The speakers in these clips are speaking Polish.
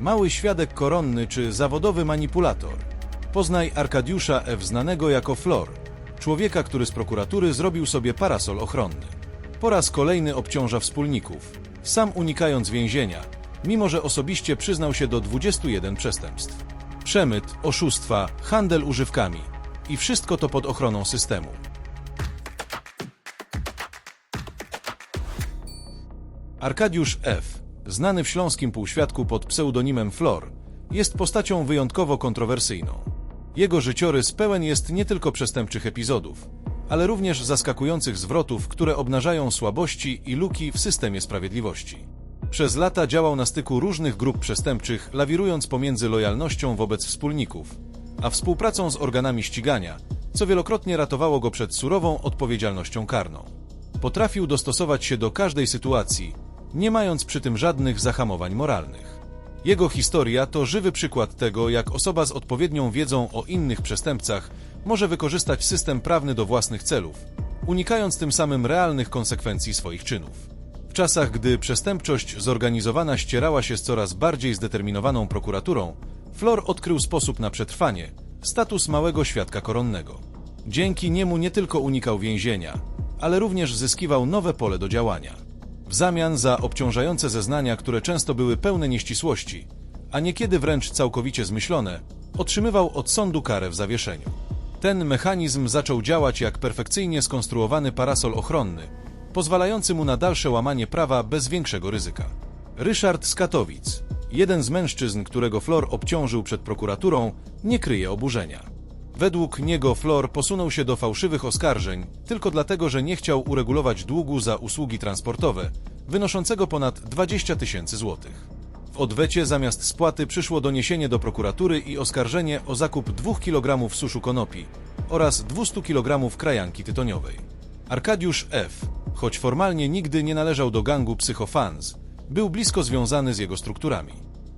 Mały świadek koronny czy zawodowy manipulator. Poznaj Arkadiusza F. znanego jako Flor, człowieka, który z prokuratury zrobił sobie parasol ochronny. Po raz kolejny obciąża wspólników, sam unikając więzienia, mimo że osobiście przyznał się do 21 przestępstw. Przemyt, oszustwa, handel używkami i wszystko to pod ochroną systemu. Arkadiusz F., znany w śląskim półświadku pod pseudonimem Flor, jest postacią wyjątkowo kontrowersyjną. Jego życiorys pełen jest nie tylko przestępczych epizodów, ale również zaskakujących zwrotów, które obnażają słabości i luki w systemie sprawiedliwości. Przez lata działał na styku różnych grup przestępczych, lawirując pomiędzy lojalnością wobec wspólników, a współpracą z organami ścigania, co wielokrotnie ratowało go przed surową odpowiedzialnością karną. Potrafił dostosować się do każdej sytuacji, nie mając przy tym żadnych zahamowań moralnych. Jego historia to żywy przykład tego, jak osoba z odpowiednią wiedzą o innych przestępcach może wykorzystać system prawny do własnych celów, unikając tym samym realnych konsekwencji swoich czynów. W czasach, gdy przestępczość zorganizowana ścierała się z coraz bardziej zdeterminowaną prokuraturą, Flor odkrył sposób na przetrwanie status małego świadka koronnego. Dzięki niemu nie tylko unikał więzienia, ale również zyskiwał nowe pole do działania. W zamian za obciążające zeznania, które często były pełne nieścisłości, a niekiedy wręcz całkowicie zmyślone, otrzymywał od sądu karę w zawieszeniu. Ten mechanizm zaczął działać jak perfekcyjnie skonstruowany parasol ochronny, pozwalający mu na dalsze łamanie prawa bez większego ryzyka. Ryszard z Katowic, jeden z mężczyzn, którego Flor obciążył przed prokuraturą, nie kryje oburzenia. Według niego Flor posunął się do fałszywych oskarżeń tylko dlatego, że nie chciał uregulować długu za usługi transportowe, wynoszącego ponad 20 tysięcy złotych. W odwecie zamiast spłaty przyszło doniesienie do prokuratury i oskarżenie o zakup 2 kg suszu konopi oraz 200 kg krajanki tytoniowej. Arkadiusz F., choć formalnie nigdy nie należał do gangu psychofans, był blisko związany z jego strukturami.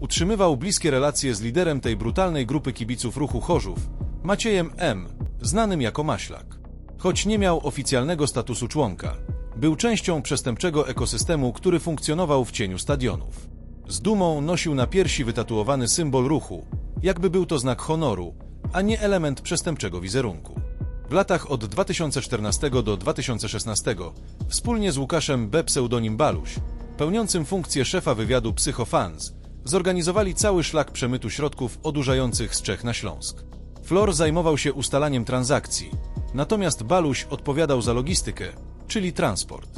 Utrzymywał bliskie relacje z liderem tej brutalnej grupy kibiców ruchu Chorzów, Maciejem M., znanym jako Maślak. Choć nie miał oficjalnego statusu członka, był częścią przestępczego ekosystemu, który funkcjonował w cieniu stadionów. Z dumą nosił na piersi wytatuowany symbol ruchu, jakby był to znak honoru, a nie element przestępczego wizerunku. W latach od 2014 do 2016 wspólnie z Łukaszem B. pseudonim Baluś, pełniącym funkcję szefa wywiadu Psychofans, zorganizowali cały szlak przemytu środków odurzających z Czech na Śląsk. Flor zajmował się ustalaniem transakcji, natomiast Baluś odpowiadał za logistykę, czyli transport.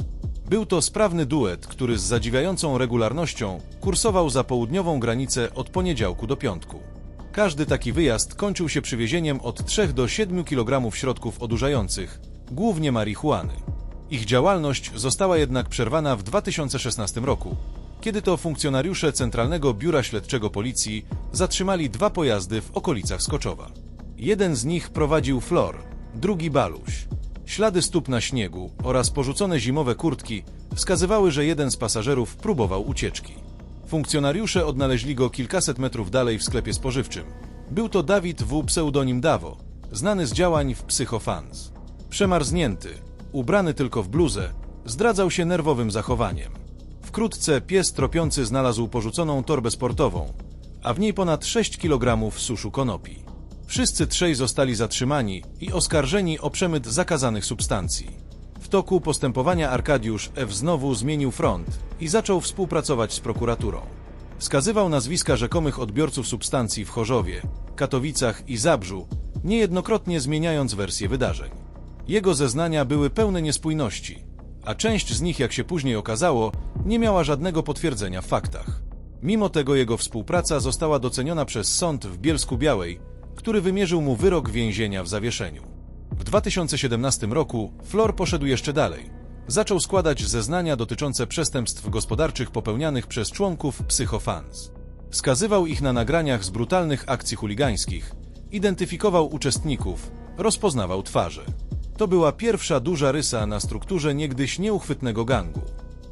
Był to sprawny duet, który z zadziwiającą regularnością kursował za południową granicę od poniedziałku do piątku. Każdy taki wyjazd kończył się przywiezieniem od 3 do 7 kg środków odurzających, głównie marihuany. Ich działalność została jednak przerwana w 2016 roku, kiedy to funkcjonariusze Centralnego Biura Śledczego Policji zatrzymali dwa pojazdy w okolicach Skoczowa. Jeden z nich prowadził Flor, drugi Baluś. Ślady stóp na śniegu oraz porzucone zimowe kurtki wskazywały, że jeden z pasażerów próbował ucieczki. Funkcjonariusze odnaleźli go kilkaset metrów dalej w sklepie spożywczym. Był to Dawid W. pseudonim Dawo, znany z działań w Psychofans. Przemarznięty, ubrany tylko w bluzę, zdradzał się nerwowym zachowaniem. Wkrótce pies tropiący znalazł porzuconą torbę sportową, a w niej ponad 6 kg suszu konopi. Wszyscy trzej zostali zatrzymani i oskarżeni o przemyt zakazanych substancji. W toku postępowania Arkadiusz F. znowu zmienił front i zaczął współpracować z prokuraturą. Wskazywał nazwiska rzekomych odbiorców substancji w Chorzowie, Katowicach i Zabrzu, niejednokrotnie zmieniając wersję wydarzeń. Jego zeznania były pełne niespójności, a część z nich, jak się później okazało, nie miała żadnego potwierdzenia w faktach. Mimo tego jego współpraca została doceniona przez sąd w Bielsku Białej, który wymierzył mu wyrok więzienia w zawieszeniu. W 2017 roku Flor poszedł jeszcze dalej. Zaczął składać zeznania dotyczące przestępstw gospodarczych popełnianych przez członków Psychofans. Wskazywał ich na nagraniach z brutalnych akcji chuligańskich, identyfikował uczestników, rozpoznawał twarze. To była pierwsza duża rysa na strukturze niegdyś nieuchwytnego gangu.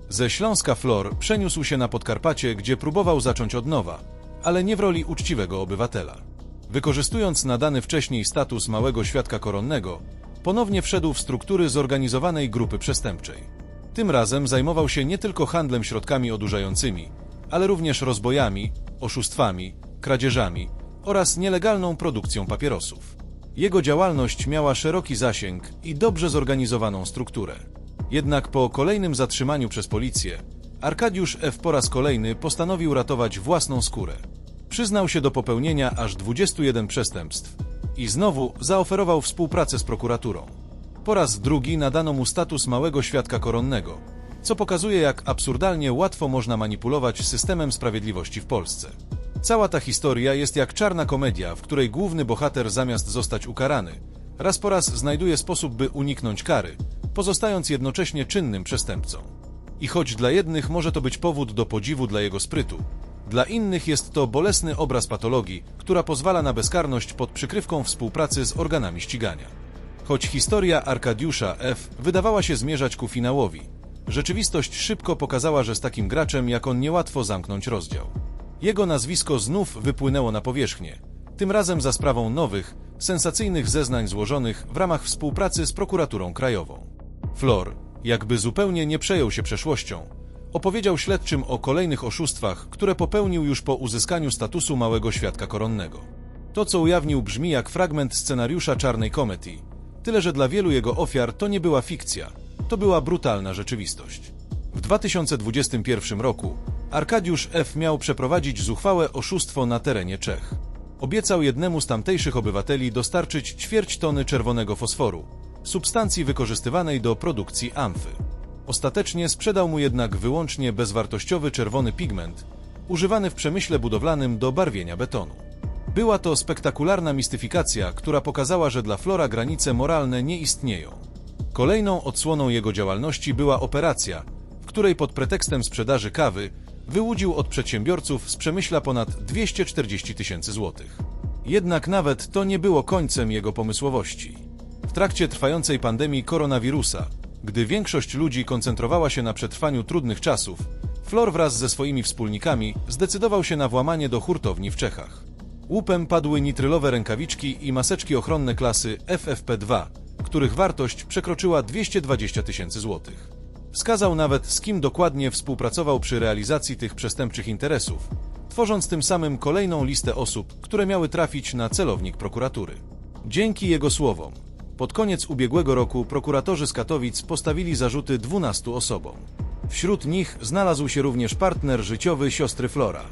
Ze Śląska Flor przeniósł się na Podkarpacie, gdzie próbował zacząć od nowa, ale nie w roli uczciwego obywatela. Wykorzystując nadany wcześniej status małego świadka koronnego, ponownie wszedł w struktury zorganizowanej grupy przestępczej. Tym razem zajmował się nie tylko handlem środkami odurzającymi, ale również rozbojami, oszustwami, kradzieżami oraz nielegalną produkcją papierosów. Jego działalność miała szeroki zasięg i dobrze zorganizowaną strukturę. Jednak po kolejnym zatrzymaniu przez policję, Arkadiusz F. po raz kolejny postanowił ratować własną skórę. Przyznał się do popełnienia aż 21 przestępstw i znowu zaoferował współpracę z prokuraturą. Po raz drugi nadano mu status małego świadka koronnego, co pokazuje jak absurdalnie łatwo można manipulować systemem sprawiedliwości w Polsce. Cała ta historia jest jak czarna komedia, w której główny bohater zamiast zostać ukarany, raz po raz znajduje sposób, by uniknąć kary, pozostając jednocześnie czynnym przestępcą. I choć dla jednych może to być powód do podziwu dla jego sprytu, dla innych jest to bolesny obraz patologii, która pozwala na bezkarność pod przykrywką współpracy z organami ścigania. Choć historia Arkadiusza F. wydawała się zmierzać ku finałowi, rzeczywistość szybko pokazała, że z takim graczem jak on niełatwo zamknąć rozdział. Jego nazwisko znów wypłynęło na powierzchnię, tym razem za sprawą nowych, sensacyjnych zeznań złożonych w ramach współpracy z prokuraturą krajową. Flor, jakby zupełnie nie przejął się przeszłością, opowiedział śledczym o kolejnych oszustwach, które popełnił już po uzyskaniu statusu małego świadka koronnego. To, co ujawnił, brzmi jak fragment scenariusza czarnej komedii, tyle że dla wielu jego ofiar to nie była fikcja, to była brutalna rzeczywistość. W 2021 roku Arkadiusz F. miał przeprowadzić zuchwałe oszustwo na terenie Czech. Obiecał jednemu z tamtejszych obywateli dostarczyć ćwierć tony czerwonego fosforu, substancji wykorzystywanej do produkcji amfy. Ostatecznie sprzedał mu jednak wyłącznie bezwartościowy czerwony pigment, używany w przemyśle budowlanym do barwienia betonu. Była to spektakularna mistyfikacja, która pokazała, że dla Flora granice moralne nie istnieją. Kolejną odsłoną jego działalności była operacja, w której pod pretekstem sprzedaży kawy wyłudził od przedsiębiorców z przemyśla ponad 240 tysięcy złotych. Jednak nawet to nie było końcem jego pomysłowości. W trakcie trwającej pandemii koronawirusa, gdy większość ludzi koncentrowała się na przetrwaniu trudnych czasów, Flor wraz ze swoimi wspólnikami zdecydował się na włamanie do hurtowni w Czechach. Łupem padły nitrylowe rękawiczki i maseczki ochronne klasy FFP2, których wartość przekroczyła 220 tysięcy złotych. Wskazał nawet, z kim dokładnie współpracował przy realizacji tych przestępczych interesów, tworząc tym samym kolejną listę osób, które miały trafić na celownik prokuratury. Dzięki jego słowom, pod koniec ubiegłego roku prokuratorzy z Katowic postawili zarzuty 12 osobom. Wśród nich znalazł się również partner życiowy siostry Flora.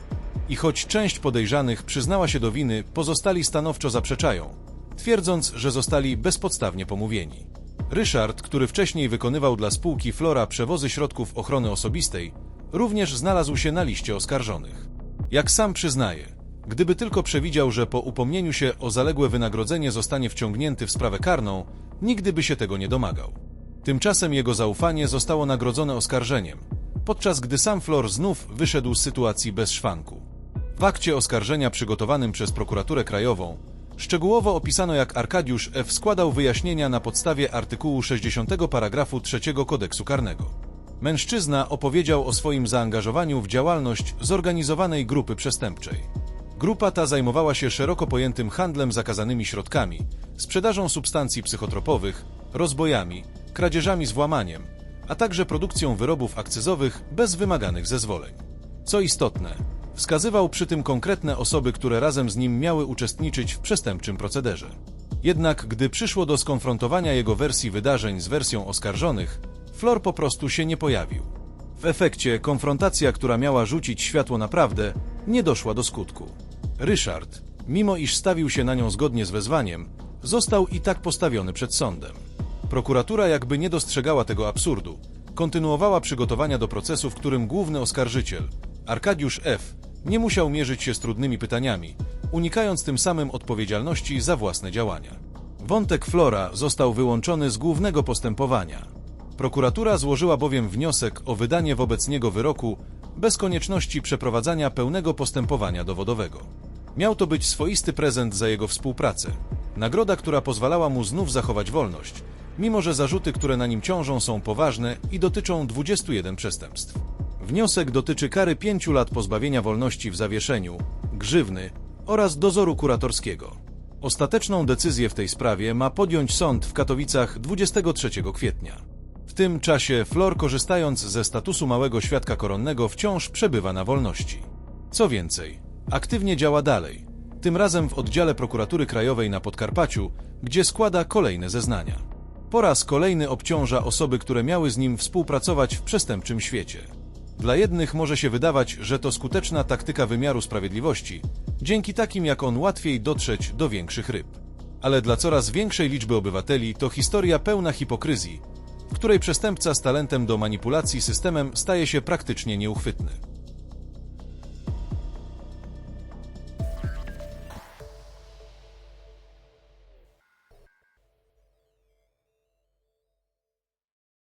I choć część podejrzanych przyznała się do winy, pozostali stanowczo zaprzeczają, twierdząc, że zostali bezpodstawnie pomówieni. Ryszard, który wcześniej wykonywał dla spółki Flora przewozy środków ochrony osobistej, również znalazł się na liście oskarżonych. Jak sam przyznaje, gdyby tylko przewidział, że po upomnieniu się o zaległe wynagrodzenie zostanie wciągnięty w sprawę karną, nigdy by się tego nie domagał. Tymczasem jego zaufanie zostało nagrodzone oskarżeniem, podczas gdy sam Flor znów wyszedł z sytuacji bez szwanku. W akcie oskarżenia przygotowanym przez prokuraturę krajową Szczegółowo opisano, jak Arkadiusz F. składał wyjaśnienia na podstawie artykułu 60 paragrafu 3 kodeksu karnego. Mężczyzna opowiedział o swoim zaangażowaniu w działalność zorganizowanej grupy przestępczej. Grupa ta zajmowała się szeroko pojętym handlem zakazanymi środkami, sprzedażą substancji psychotropowych, rozbojami, kradzieżami z włamaniem, a także produkcją wyrobów akcyzowych bez wymaganych zezwoleń. Co istotne, Wskazywał przy tym konkretne osoby, które razem z nim miały uczestniczyć w przestępczym procederze. Jednak gdy przyszło do skonfrontowania jego wersji wydarzeń z wersją oskarżonych, Flor po prostu się nie pojawił. W efekcie konfrontacja, która miała rzucić światło na prawdę, nie doszła do skutku. Ryszard, mimo iż stawił się na nią zgodnie z wezwaniem, został i tak postawiony przed sądem. Prokuratura jakby nie dostrzegała tego absurdu. Kontynuowała przygotowania do procesu, w którym główny oskarżyciel, Arkadiusz F., nie musiał mierzyć się z trudnymi pytaniami, unikając tym samym odpowiedzialności za własne działania. Wątek Flora został wyłączony z głównego postępowania. Prokuratura złożyła bowiem wniosek o wydanie wobec niego wyroku bez konieczności przeprowadzania pełnego postępowania dowodowego. Miał to być swoisty prezent za jego współpracę, nagroda, która pozwalała mu znów zachować wolność, mimo że zarzuty, które na nim ciążą, są poważne i dotyczą 21 przestępstw. Wniosek dotyczy kary pięciu lat pozbawienia wolności w zawieszeniu, grzywny oraz dozoru kuratorskiego. Ostateczną decyzję w tej sprawie ma podjąć sąd w Katowicach 23 kwietnia. W tym czasie Flor, korzystając ze statusu małego świadka koronnego, wciąż przebywa na wolności. Co więcej, Aktywnie działa dalej, tym razem w oddziale prokuratury krajowej na Podkarpaciu, gdzie składa kolejne zeznania. Po raz kolejny obciąża osoby, które miały z nim współpracować w przestępczym świecie. Dla jednych może się wydawać, że to skuteczna taktyka wymiaru sprawiedliwości, dzięki takim jak on łatwiej dotrzeć do większych ryb. Ale dla coraz większej liczby obywateli to historia pełna hipokryzji, w której przestępca z talentem do manipulacji systemem staje się praktycznie nieuchwytny.